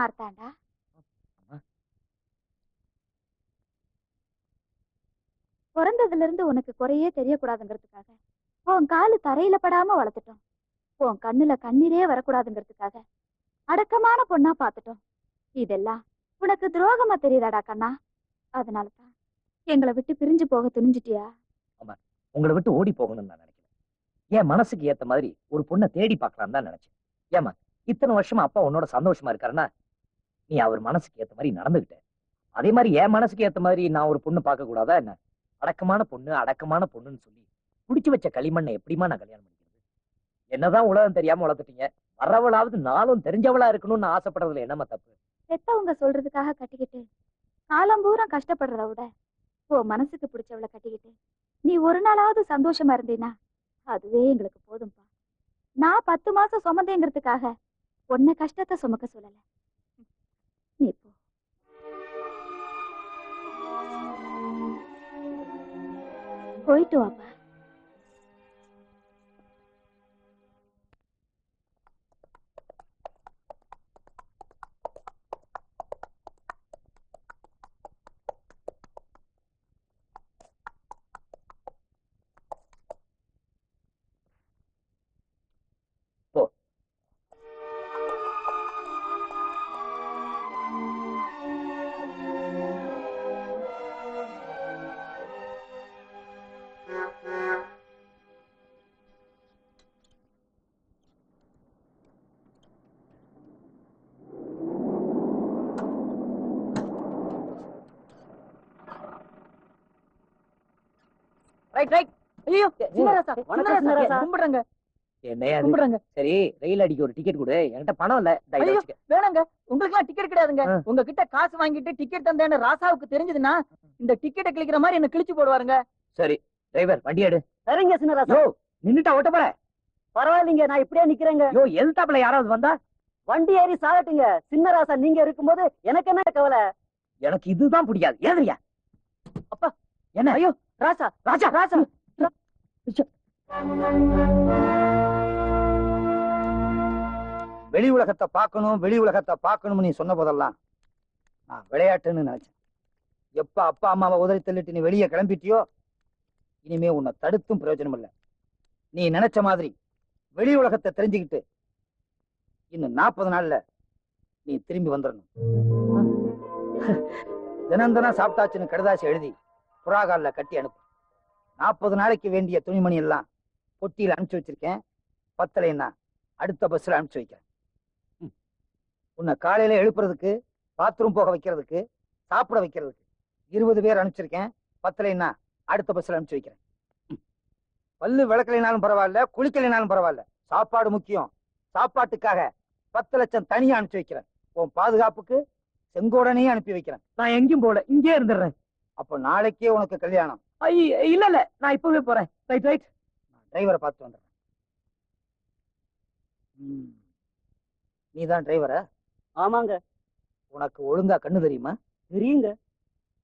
மார்த்தாண்டா. பிறந்ததுல இருந்து உனக்கு குறையே தெரியக்கூடாதுங்கிறதுக்காக உன் காலு தரையில படாம வளர்த்துட்டோம் உன் கண்ணுல கண்ணீரே வரக்கூடாதுங்கிறதுக்காக அடக்கமான பொண்ணா பார்த்துட்டோம் இதெல்லாம் உனக்கு துரோகமா தெரியுதாடா கண்ணா அதனாலதான் எங்களை விட்டு பிரிஞ்சு போக துணிஞ்சிட்டியா உங்களை விட்டு ஓடி போகணும்னு நான் நினைக்கிறேன் என் மனசுக்கு ஏத்த மாதிரி ஒரு பொண்ணை தேடி பார்க்கலாம்னு தான் நினைச்சேன் ஏமா இத்தனை வருஷமா அப்பா உன்னோட சந்தோஷமா இருக்காருன்னா நீ அவர் மனசுக்கு ஏத்த மாதிரி நடந்துகிட்ட. அதே மாதிரி என் மனசுக்கு ஏத்த மாதிரி நான் ஒரு பொண்ணு பார்க்க கூடாதா என்ன? அடக்கமான பொண்ணு அடக்கமான பொண்ணுன்னு சொல்லி குடிச்சு வச்ச களிமண்ணை எப்படிமா நான் கல்யாணம் பண்ணிக்கிறது? என்னதான் உலகம் தெரியாம வளர்த்துட்டீங்க. வர்றவளாவது நாளும் தெரிஞ்சவளா இருக்கணும்னு ஆசைப்படுறதுல என்னமா தப்பு? பெத்தவங்க சொல்றதுக்காக கட்டிக்கிட்டு காலம் பூரா கஷ்டப்படுறத விட ஓ மனசுக்கு பிடிச்சவளை கட்டிக்கிட்டு நீ ஒரு நாளாவது சந்தோஷமா இருந்தீனா? அதுவே எங்களுக்கு போதும்பா. நான் பத்து மாசம் சுமந்தேங்கிறதுக்காக உன்ன கஷ்டத்தை சுமக்க சொல்லல. நீ போ போயிட்டு வாப்பா ரைட் ரைட். ஐயோ சின்னராசா வணக்கம் சின்னராசா சின்னராசா. கும்பிடுறேங்க. என்னையா இது? கும்பிடுறேங்க. சரி ரயில் அடிக்க ஒரு டிக்கெட் கொடு. என்கிட்ட பணம் இல்ல. வேணாங்க. உங்களுக்கு எல்லாம் டிக்கெட் கிடையாதுங்க. உங்ககிட்ட காசு வாங்கிட்டு டிக்கெட் தந்தேன்னு ராசாவுக்கு தெரிஞ்சதுன்னா இந்த டிக்கெட்டை கிழிக்கிற மாதிரி என்ன கிழிச்சு போடுவாருங்க. சரி டிரைவர் வண்டி எடு. சரிங்க சின்னராசா நின்னுட்டா ஓட்ட போற? பரவாயில்லைங்க நான் இப்படியே நிக்கிறேங்க. யோ எதிர்த்தாப்புல யாராவது வந்தா? வண்டி ஏறி சாகட்டுங்க. சின்னராசா நீங்க இருக்கும்போது எனக்கு என்ன கவலை? எனக்கு இதுதான் பிடிக்காது. ஏதுரியா அப்பா. என்ன? ஐயோ ராசா ராஜா ராசா வெளி உலகத்தை பார்க்கணும் வெளி உலகத்தை பார்க்கணும்னு நீ சொன்ன போதெல்லாம் நான் விளையாட்டுன்னு நினைச்சேன். எப்ப அப்பா அம்மாவை உதறி தள்ளிட்டு நீ வெளியே கிளம்பிட்டியோ இனிமே உன்னை தடுத்தும் பிரயோஜனம் இல்லை. நீ நினைச்ச மாதிரி வெளி உலகத்தை தெரிஞ்சுக்கிட்டு இன்னும் நாற்பது நாள்ல நீ திரும்பி வந்துடணும் தினம் தினம் சாப்பிட்டாச்சுன்னு கடுதாசி எழுதி புறாகாலில் கட்டி அனுப்பு நாற்பது நாளைக்கு வேண்டிய துணிமணி எல்லாம் பொட்டியில் அனுப்பிச்சு வச்சிருக்கேன். பத்தலைன்னா அடுத்த பஸ்ல அனுப்பிச்சு வைக்கிறேன். உன்னை காலையில எழுப்புறதுக்கு பாத்ரூம் போக வைக்கிறதுக்கு சாப்பிட வைக்கிறதுக்கு இருபது பேர் அனுப்பிச்சிருக்கேன். பத்தலைன்னா அடுத்த பஸ்ல அனுப்பிச்சு வைக்கிறேன். பல்லு விளக்கலைனாலும் பரவாயில்ல குளிக்கலைனாலும் பரவாயில்ல. சாப்பாடு முக்கியம். சாப்பாட்டுக்காக பத்து லட்சம் தனியா அனுப்பிச்சு வைக்கிறேன். உன் பாதுகாப்புக்கு செங்கோடனையே அனுப்பி வைக்கிறேன். நான் எங்கேயும் போல இங்கே இருந்துடுறேன். அப்போ நாளைக்கே உனக்கு கல்யாணம். இல்ல இல்ல. நான் இப்பவே போறேன். ரைட் ரைட் டிரைவரை பார்த்து வந்துடுறேன். ம். நீதான் டிரைவரா ஆமாங்க. உனக்கு ஒழுங்கா கண்ணு தெரியுமா? தெரியுங்க.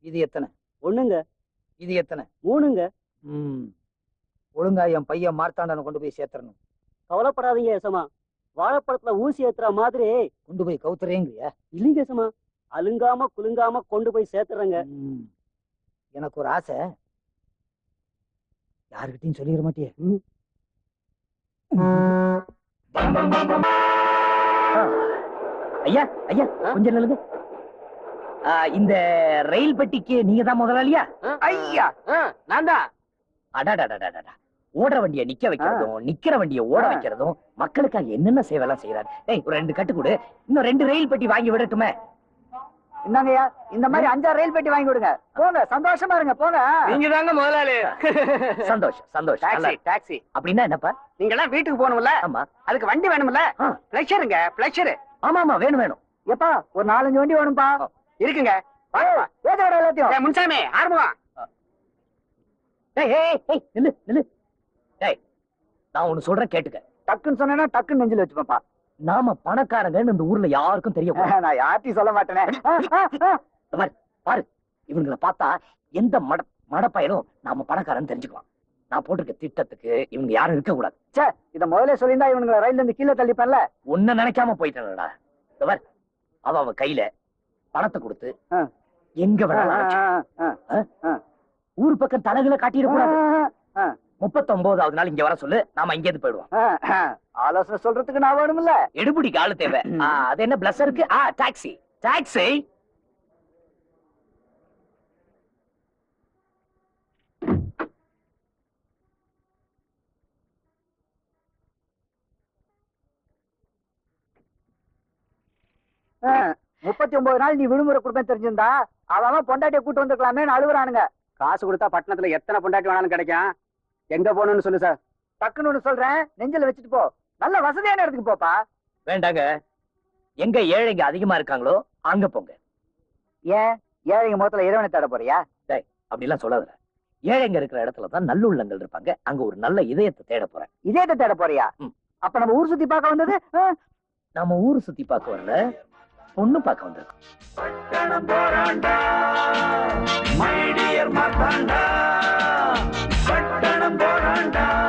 இது எத்தனை? ஒண்ணுங்க. இது எத்தனை? மூணுங்க. ம். ஒழுங்கா என் பையன் மார்த்தாண்டனை கொண்டு போய் சேர்த்துறணும். கவலைப்படாதீங்க யசமா. வாழைப்பழத்துல ஊசி ஏத்துற மாதிரி கொண்டு போய் கவுத்துறேங்கிறியா? இல்லைங்க யசமா. அலுங்காம குலுங்காம கொண்டு போய் சேர்த்துறேங்க. எனக்கு ஒரு ஆசை. யாருக்கிட்டையும் சொல்லிட மாட்டியே. ஐயா ஐயா கொஞ்சம் நில்லுங்க. ஆ, இந்த ரயில் பெட்டிக்கு நீங்க தான் முதலாளியா? ஐயா. நான் தான். அடாடாடாடாடா ஓடுற வண்டிய நிக்க வைக்கிறதும் நிக்கிற வண்டிய ஓட. வைக்கிறதும் மக்களுக்காக என்னென்ன சேவை எல்லாம் செய்யறாரு ஒரு ரெண்டு கட்டு கொடு இன்னும் ரெண்டு ரயில் பெட்டி வாங்கி விடட்டுமே இந்தாங்கய்யா இந்த மாதிரி அஞ்சாறு ரயில் பெட்டி வாங்கி கொடுங்க. போங்க சந்தோஷமா இருங்க போங்க. நீங்க தாங்க முதலாளி. சந்தோஷம் சந்தோஷம். டாக்ஸி. டாக்ஸி அப்படின்னா என்னப்பா? நீங்க எல்லாம் வீட்டுக்கு போகணும்ல? ஆமா. அதுக்கு வண்டி வேணும்ல. பிளஷருங்க பிளஷர் ஆமா ஆமா வேணும் வேணும். எப்பா ஒரு நாலஞ்சு வண்டி வேணும்பா இருக்குங்க. எல்லாத்தையும். முன்சாமி ஆரம்பம் நான் ஒண்ணு சொல்றேன் கேட்டுக்க. டக்குன்னு சொன்னா டக்குன்னு நெஞ்சில் வச்சுப்பேன்ப்பா. நாம பணக்காரங்கன்னு இந்த ஊர்ல யாருக்கும் தெரிய நான் யார்ட்டையும் சொல்ல மாட்டேனே. பாரு இவங்களை பார்த்தா எந்த மட மடப்பயலும் நாம பணக்காரன்னு தெரிஞ்சுக்கலாம். நான் போட்டிருக்க திட்டத்துக்கு இவங்க யாரும் இருக்க கூடாது ச்சே இத முதல்ல சொல்லியிருந்தா இவனுங்களை ரயில்ல இருந்து கீழே தள்ளிப்பேன்ல? உன்னை நினைக்காம போயிட்டேன்டா. இந்த பாரு அவ அவன் கையில பணத்தை கொடுத்து. எங்க வேணாலும் ஊர் பக்கம் தலைகளை காட்டிடக்கூடாது. முப்பத்தொன்பதாவது நாள் இங்க வர சொல்லு. நாம இங்க இருந்து போயிடுவோம் ஆலோசனை சொல்றதுக்கு நான் வேணும்ல எடுபடிக்கு ஆளு தேவை. அது என்ன பிளஸ் இருக்கு ஆ டாக்ஸி டாக்ஸி முப்பத்தி ஒன்பது நாள் நீ விடுமுறை கொடுப்பேன் தெரிஞ்சிருந்தா அவன் பொண்டாட்டிய கூட்டு வந்திருக்கலாமே அழுகுறானுங்க. காசு கொடுத்தா பட்டணத்துல எத்தனை பொண்டாட்டி வேணாலும் கிடைக்கும்? எங்க போகணும்னு சொல்லு சார். டக்குன்னு ஒண்ணு சொல்றேன். நெஞ்சில வச்சுட்டு போ. நல்ல வசதியான இடத்துக்கு போப்பா. வேண்டாங்க. எங்க ஏழைங்க அதிகமா இருக்காங்களோ அங்க போங்க. ஏன்? ஏழைங்க முகத்துல இறைவனை தேட போறியா? அப்படிலாம் சொல்லாத ஏழைங்க இருக்கிற இடத்துல தான் நல்லுள்ளங்கள் இருப்பாங்க. அங்க ஒரு நல்ல இதயத்தை தேட போறேன். இதயத்தை தேட போறியா. அப்ப நம்ம ஊர் சுத்தி பார்க்க வந்தது ஆ, நாம ஊரு சுத்தி பார்க்க வரல பொண்ணு பார்க்க Uganda.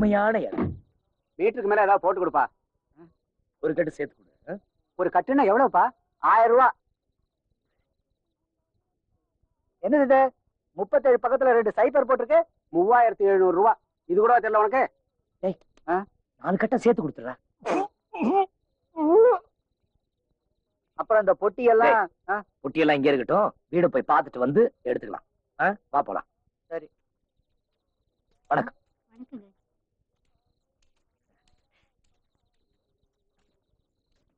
அருமையான இடம். வீட்டுக்கு மேல ஏதாவது போட்டு கொடுப்பா. ஒரு கட்டு சேர்த்து கொடு? ஒரு கட்டுனா எவ்வளவுப்பா? ஆயிரம் ரூபா. என்னது இது? முப்பத்தேழு பக்கத்துல ரெண்டு சைபர் போட்டிருக்கு. மூவாயிரத்தி எழுநூறு ரூபா. இது கூட தெரியல உனக்கு? நாலு கட்டை சேர்த்து கொடுத்துடுறா. அப்புறம் இந்த பொட்டி எல்லாம் ஆ, குட்டியெல்லாம் இங்க இருக்கட்டும். வீட போய் பார்த்துட்டு வந்து எடுத்துக்கலாம்? வா போலாம். வணக்கங்க என்ன வேணா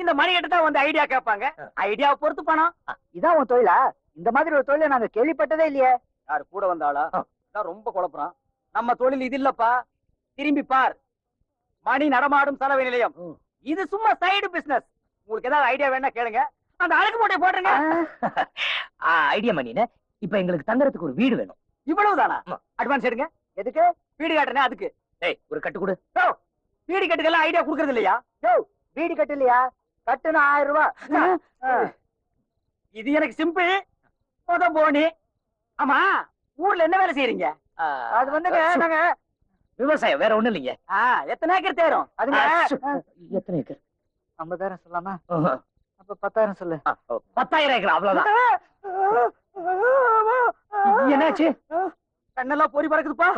இந்த மணி கிட்ட தான் வந்து ஐடியா கேட்பாங்க. ஐடியா பொறுத்து பணம். இதான் உன் தொழிலா? இந்த மாதிரி ஒரு தொழிலை நாங்க கேள்விப்பட்டதே இல்லையே. யாரு கூட வந்தாளா. அதான் ரொம்ப குழப்பறான். நம்ம தொழில் இது இல்லப்பா. திரும்பி பார். மணி நடமாடும் சலவை நிலையம். இது சும்மா சைடு பிசினஸ் உங்களுக்கு ஏதாவது ஐடியா வேணா கேளுங்க. அந்த அழகு மூட்டை போட்டுருங்க. ஐடியா மணின இப்ப எங்களுக்கு தங்குறதுக்கு ஒரு வீடு வேணும். இவ்வளவுதானா? ஆமா. அட்வான்ஸ் எடுங்க. எதுக்கு? வீடு காட்டுறேன் அதுக்கு. ஏய் ஒரு கட்டு கொடு. வீடு கட்டுக்கெல்லாம் ஐடியா கொடுக்கறது இல்லையா? வீடு கட்டு இல்லையா? கட்டுனா ஆயிரம் ரூபாய். இது எனக்கு சிம்பிள் முத போனி. ஆமா ஊர்ல என்ன வேலை செய்யறீங்க அது வந்துங்க நாங்க விவசாயம் வேற ஒண்ணும் இல்லைங்க. எத்தனை ஏக்கர் தேரும்? அதுங்க? எத்தனை ஏக்கர்? ஐம்பதாயிரம் சொல்லாமா. அப்ப பத்தாயிரம் சொல்லு. பத்தாயிரம் ஏக்கர் அவ்வளவுதான். என்னாச்சு? கண்ணெல்லாம் பொறி பறக்குதுப்பா.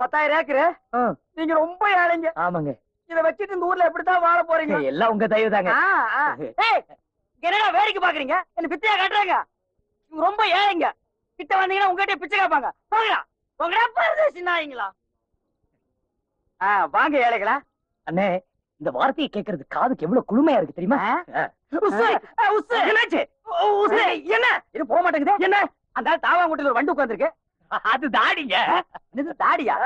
பத்தாயிரம் ஏக்கரு? நீங்க ரொம்ப ஏழைங்க. ஆமாங்க. இத வச்சுட்டு இந்த ஊர்ல எப்படித்தான் வாழ போறீங்க? எல்லாம் உங்க தயவு தாங்க. என்னடா வேடிக்கை பாக்குறீங்க என்ன பிச்சையா காட்டுறாங்க? ரொம்ப ஏழைங்க. கிட்ட வந்தீங்கன்னா உங்ககிட்ட பிச்சை கேட்பாங்க. போங்கடா. போங்கடா பரதேசி நாய்ங்களா. ஆ வாங்க ஏழைகளா. அண்ணே இந்த வார்த்தையை கேட்கறது காதுக்கு எவ்வளவு குளுமையா இருக்கு தெரியுமா. என்னாச்சு. என்ன? இது போக மாட்டேங்குது. என்ன? அந்த ஆள் தாவாங்குட்டில ஒரு வண்டு உட்கார்ந்திருக்கு. அது தாடிங்க. தாடியா?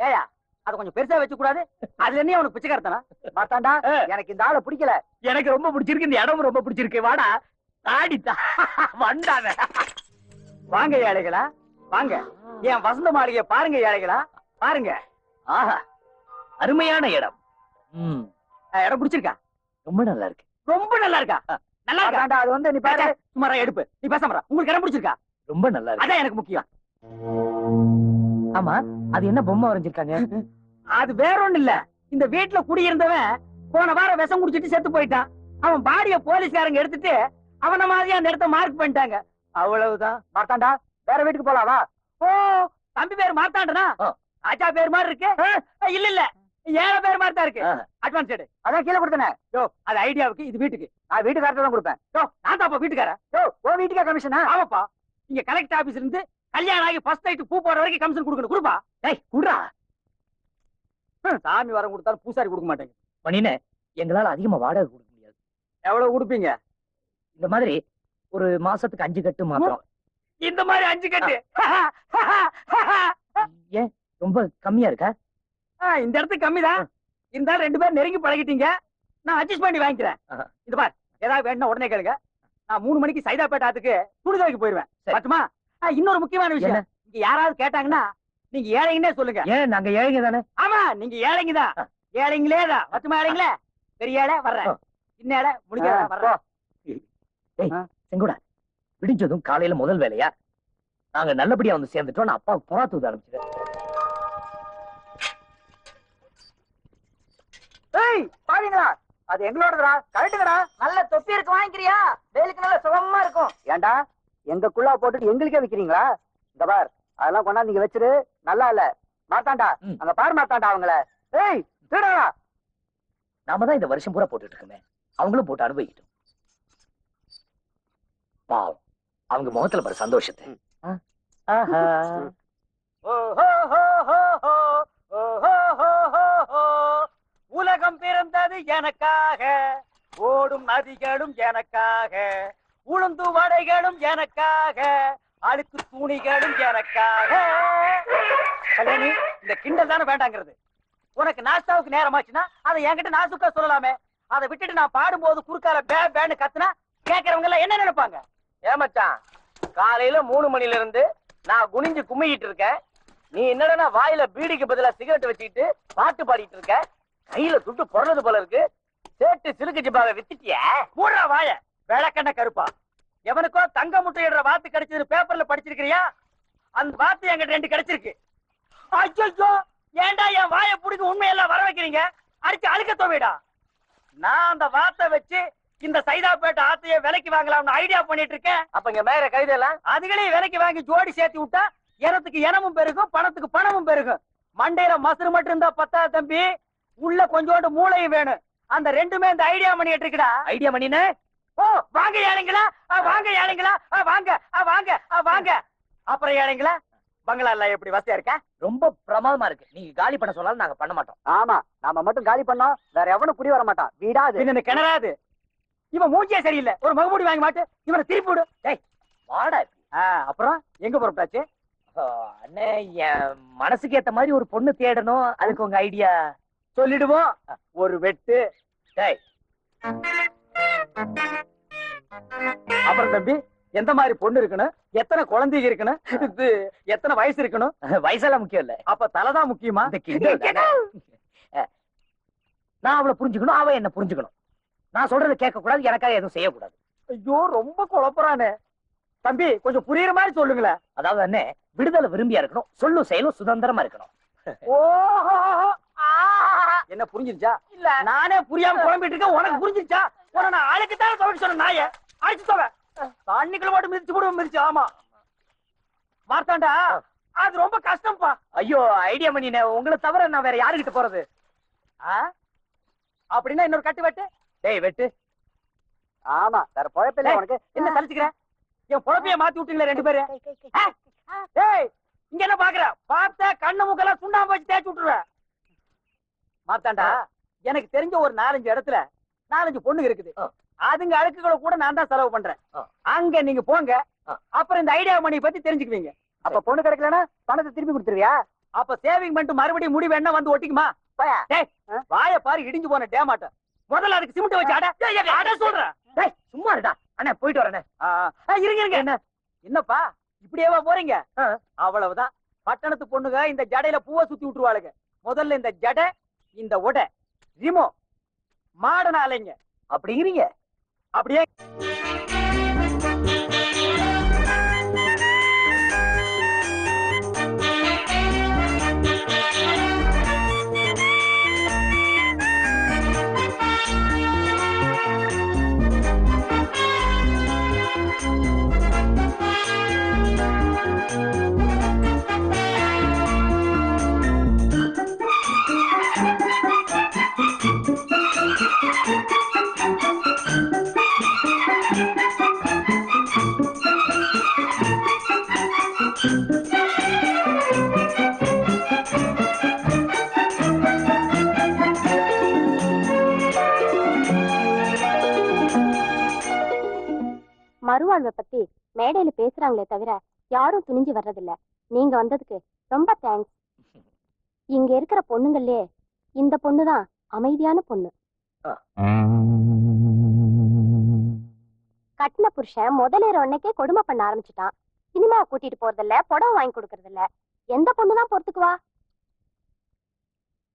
ஏயா அத கொஞ்சம் பெருசா வச்சு கூடாது அதுல என்ன அவனுக்கு பிச்சைக்காரத்தனா மாத்தாண்டா ஆ. எனக்கு இந்த ஆளை பிடிக்கல. எனக்கு ரொம்ப பிடிச்சிருக்கு இந்த இடம் ரொம்ப பிடிச்சிருக்கு. வாடா தாடி தா வண்டாத. வாங்க ஏழைகளா. வாங்க. என் வசந்த மாளிகை பாருங்க ஏழைகளா. பாருங்க. ஆஹா அருமையான இடம். இடம் பிடிச்சிருக்கா? ரொம்ப நல்லா இருக்கு ரொம்ப நல்லா இருக்கா நல்லா இருக்கா? அது வந்து நீ பாரு. சுமாரா எடுப்பு. நீ பேசாம உங்களுக்கு இடம் பிடிச்சிருக்கா? ரொம்ப நல்லா இருக்கு அதான் எனக்கு முக்கியம். ஆமா அது என்ன பொம்மை வரைஞ்சிருக்காங்க? அது வேற ஒண்ணு இல்ல. இந்த வீட்டுல குடியிருந்தவன் போன வாரம் விஷம் குடிச்சிட்டு செத்து போயிட்டான். அவன் பாடிய போலீஸ்காரங்க எடுத்துட்டு அவன மாதிரி அந்த இடத்த மார்க் பண்ணிட்டாங்க. அவ்வளவுதான். மார்த்தாண்டா வேற வீட்டுக்கு போலாம் வா. ஓ தம்பி பேர் மாத்தாண்டனா ஆ. ஆச்சா பேர் மாதிரி இருக்கு. இல்ல இல்ல. ஏழ பேர் மாதிரி தான் இருக்கு. அட்வான்ஸ் எடு. அதான் கீழே கொடுத்தனே. யோ அது ஐடியாவுக்கு இது வீட்டுக்கு. நான் வீட்டுக்காரத்தை தான் கொடுப்பேன். யோ நான் தான் வீட்டுக்காரன். யோ உன் வீட்டுக்கே கமிஷனா ஆமாப்பா. இங்க கலெக்டர் ஆபீஸ்ல இருந்து கல்யாணம் ஆகி ஃபர்ஸ்ட் நைட் பூ போற வரைக்கும் கமிஷன் கொடுக்கணும். கொடுப்பா. டேய் குடுறா சாமி வரம் கொடுத்தாலும் பூசாரி கொடுக்க மாட்டேங்க மணினே எங்களால அதிகமா வாடகை கொடுக்க முடியாது. எவ்வளவு கொடுப்பீங்க? இந்த மாதிரி ஒரு மாசத்துக்கு அஞ்சு கட்டு மாத்திரம். இந்த மாதிரி அஞ்சு கட்டு? ஏன் ரொம்ப கம்மியா இருக்கா? இந்த இடத்துக்கு கம்மிதான். இருந்தாலும் ரெண்டு பேரும் நெருங்கி பழகிட்டீங்க. நான் அட்ஜஸ்ட் பண்ணி வாங்கிக்கிறேன். இது பார் ஏதாவது வேணும்னா உடனே கேளுங்க. நான் மூணு மணிக்கு சைதாப்பேட் ஆத்துக்கு துணி துவைக்க போயிருவேன். பட்டுமா இன்னொரு முக்கியமான? விஷயம். இங்க யாராவது கேட்டாங்கன்னா நீங்க ஏழைங்கன்னே சொல்லுங்க. ஏன்? நாங்க ஏழைங்க தானே? ஆமா நீங்க ஏழைங்க தான். ஏழைங்களே தான். பட்டுமா ஏழைங்களே? பெரிய ஏழை வர்றேன். சின்ன ஏழை முடிக்கிறேன் வர்றேன். செங்கோடா. விடிஞ்சதும் காலையில முதல் வேலையா? நாங்க நல்லபடியா வந்து சேர்ந்துட்டோம். நான் அப்பாவுக்கு புறா தூது அனுப்பிச்சிட்டேன். ஏய் பாருங்களா அது எங்களோடதுடா. கரெக்டுங்கடா நல்ல தொப்பி இருக்கு வாங்கிக்கிறியா? வேலுக்கு நல்ல சுகமா இருக்கும். ஏன்டா எங்க குள்ளா போட்டுட்டு எங்களுக்கே விக்கிறீங்களா? இந்த பார் அதெல்லாம் கொண்டாந்து நீங்க வச்சிரு. நல்லா இல்ல. மார்த்தாண்டா ம். அங்க பாரு மார்த்தாண்டா அவங்கள. ஏய் திருடா. நாம தான் இந்த வருஷம் பூரா போட்டுட்டு இருக்கோமே. அவங்களும் போட்டு அனுபவிக்கிட்டோம். பாவம். அவங்க முகத்துல பாரு சந்தோஷத்தை. உலகம் பிறந்தது எனக்காக. ஓடும் நதிகளும் எனக்காக. உளுந்து வடைகளும் எனக்காக. அழுக்கு துணிகளும் எனக்காக கல்யாணி இந்த கிண்டல் தானே வேண்டாங்கிறது. உனக்கு நாஸ்தாவுக்கு நேரமாச்சுன்னா அதை என்கிட்ட நாசுக்கா சொல்லலாமே. அதை விட்டுட்டு நான் பாடும்போது குறுக்கால பே பேன்னு கத்துனா கேக்குறவங்க எல்லாம் என்ன நினைப்பாங்க? ஏமாச்சான் காலையில மூணு மணில இருந்து நான் குனிஞ்சு கும்மிக்கிட்டு இருக்கேன். நீ என்னடா வாயில பீடிக்கு பதிலா சிகரெட் வச்சுக்கிட்டு பாட்டு பாடிட்டு இருக்க? கையில துட்டு பொறந்தது போல இருக்கு. சேட்டு சிலுக்கு ஜிப்பாவை வித்துட்டிய? மூடுறா வாய. விளக்கண்ண கருப்பா. எவனுக்கோ தங்க முட்டையிடுற வாத்து கிடைச்சது பேப்பர்ல படிச்சிருக்கிறியா? அந்த வாத்து என்கிட்ட ரெண்டு கிடைச்சிருக்கு. ஐயோ ஏன்டா என் வாயை புடிக்க உண்மையெல்லாம் வர வைக்கிறீங்க? அடிச்சு அழுக்க தோவிடா. நான் அந்த வாத்தை வச்சு இந்த சைதாப்பேட்டை ஆத்தைய விலைக்கு வாங்கலாம்னு ஐடியா பண்ணிட்டு இருக்கேன். அப்ப இங்க மேற கைதெல்லாம்? அதுகளையும் விலைக்கு வாங்கி ஜோடி சேர்த்து விட்டா எனத்துக்கு இனமும் பெருகும் பணத்துக்கு பணமும் பெருகும். மண்டையில மசுறு மட்டும் இருந்தா பத்தா தம்பி. உள்ள கொஞ்சோண்டு மூளையும் வேணும். அந்த ரெண்டுமே இந்த ஐடியா பண்ணிட்டு இருக்குடா. ஐடியா மணினே ஓ வாங்க ஏழைங்களா வாங்க ஏழைங்களா வாங்க வாங்க வாங்க. அப்புறம் ஏழைங்களா பங்களா எல்லாம் எப்படி வசதியா இருக்கா? ரொம்ப பிரமாதமா இருக்கு. நீங்க காலி பண்ண சொன்னாலும் நாங்க பண்ண மாட்டோம். ஆமா நாம மட்டும் காலி பண்ணோம். வேற எவனும் குடி வர மாட்டான். வீடாது பின்ன கிணறாது. இவன் மூஞ்சியே சரியில்லை. ஒரு மகமூடி வாங்கி மாட்டு. இவனை திருப்பி விடு. வாடா ஆ, அப்புறம்? எங்க புறப்பட்டாச்சு அண்ணே என் மனசுக்கு ஏத்த மாதிரி ஒரு பொண்ணு தேடணும். அதுக்கு உங்க ஐடியா. சொல்லிடுவோம். ஒரு வெட்டு. டேய். அப்புறம் தம்பி எந்த மாதிரி பொண்ணு இருக்கணும்? எத்தனை குழந்தைங்க இருக்கணும்? எத்தனை வயசு இருக்கணும்? வயசெல்லாம் முக்கியம் இல்ல. அப்ப தலைதான் முக்கியமா? நான் அவளை புரிஞ்சுக்கணும் அவ என்ன புரிஞ்சுக்கணும். நான் சொல்றதை கேட்க கூடாது எனக்காக எதுவும் செய்யக்கூடாது. ஐயோ ரொம்ப குழப்பறானே. தம்பி கொஞ்சம் புரியுற மாதிரி சொல்லுங்களேன். அதாவது அண்ணே விடுதலை விரும்பியா இருக்கணும் சொல்லும் செயலும் சுதந்திரமா இருக்கணும். ஓஹோ என்ன புரிஞ்சிருச்சா? இல்ல. நானே புரியாம குழம்பிட்டு இருக்கேன் உனக்கு புரிஞ்சிருச்சா? உன நான் ஆளுக்கு தான் துவைக்க சொன்ன நாய? அடிச்சு தோவ தண்ணிக்குள்ள மட்டும் மிதிச்சு கூட மிதிச்சு. ஆமா. மார்த்தாண்டா அது ரொம்ப கஷ்டம்ப்பா. ஐயோ ஐடியா பண்ணினே உங்களை தவிர நான் வேற யாருகிட்ட போறது? ஆ? அப்படின்னா இன்னொரு கட்டு வெட்டு. டேய் வெட்டு. ஆமா வேற பொழப்பில்ல ஏய், உனக்கு. என்ன சலிச்சுக்கிற? என் பொழப்பைய மாத்தி விட்டீங்களே ரெண்டு பேரும். ஆ? ஏய் இங்க என்ன பாக்குற? பார்த்த கண்ணு மூக்கெல்லாம் சுண்ணாம்பு வச்சு தேய்ச்சி விட்டுருவேன் மாத்தாண்டா எனக்கு தெரிஞ்ச ஒரு நாலஞ்சு இடத்துல நாலஞ்சு பொண்ணுங்க இருக்குது. அதுங்க அழுக்குகளை கூட நான் தான் செலவு பண்றேன். அங்க நீங்க போங்க. அப்புறம் இந்த ஐடியா மணி பத்தி தெரிஞ்சுக்குவீங்க. அப்ப பொண்ணு கிடைக்கலன்னா பணத்தை திருப்பி கொடுத்துருவியா? அப்ப சேவிங் பண்ணிட்டு மறுபடியும் முடி வேணா வந்து ஒட்டிக்குமா? வாய பாரு இடிஞ்சு போன டேமாட்ட முதல்ல அதுக்கு சிமெண்ட் வச்சு அட. அட சொல்றேன் டேய் சும்மா இருடா. அண்ணே போயிட்டு வரேனே இருங்க இருங்க. என்ன? என்னப்பா? இப்படியேவா போறீங்க. அவ்வளவுதான். பட்டணத்து பொண்ணுங்க இந்த ஜடையில பூவை சுத்தி விட்டுருவாளுங்க. முதல்ல இந்த ஜடை இந்த உடை. ரிமோ. மாடன அலைங்க அப்படிங்கிறீங்க. அப்படியே பேசுறாங்களே தவிர யாரும் துணிஞ்சு வர்றதில்ல. நீங்க வந்ததுக்கு ரொம்ப தேங்க்ஸ் இங்க இருக்கிற பொண்ணுங்களே இந்த பொண்ணுதான் அமைதியான பொண்ணு. கட்டின புருஷன் முதலேற உடனேக்கே கொடுமை பண்ண ஆரம்பிச்சுட்டான். சினிமாவை கூட்டிட்டு போறதில்ல புடவை வாங்கி கொடுக்கறது இல்ல எந்த பொண்ணுதான் பொறுத்துக்குவா?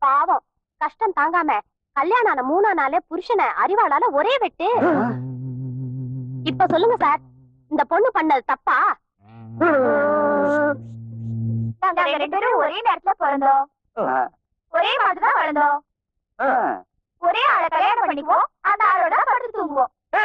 பாவம். கஷ்டம் தாங்காம கல்யாணம் ஆன மூணா நாளே புருஷனை அறிவாளால ஒரே வெட்டு. இப்ப சொல்லுங்க சார். இந்த பொண்ணு பண்ணது தப்பா? நாங்க ரெண்டு பேரும் ஒரே நேரத்துல பிறந்தோம். ஒரே மாதிரிதான் வளர்ந்தோம் ஒரே ஆளை கல்யாணம் பண்ணிக்குவோம். அந்த ஆளோட படுத்து தூங்குவோம்.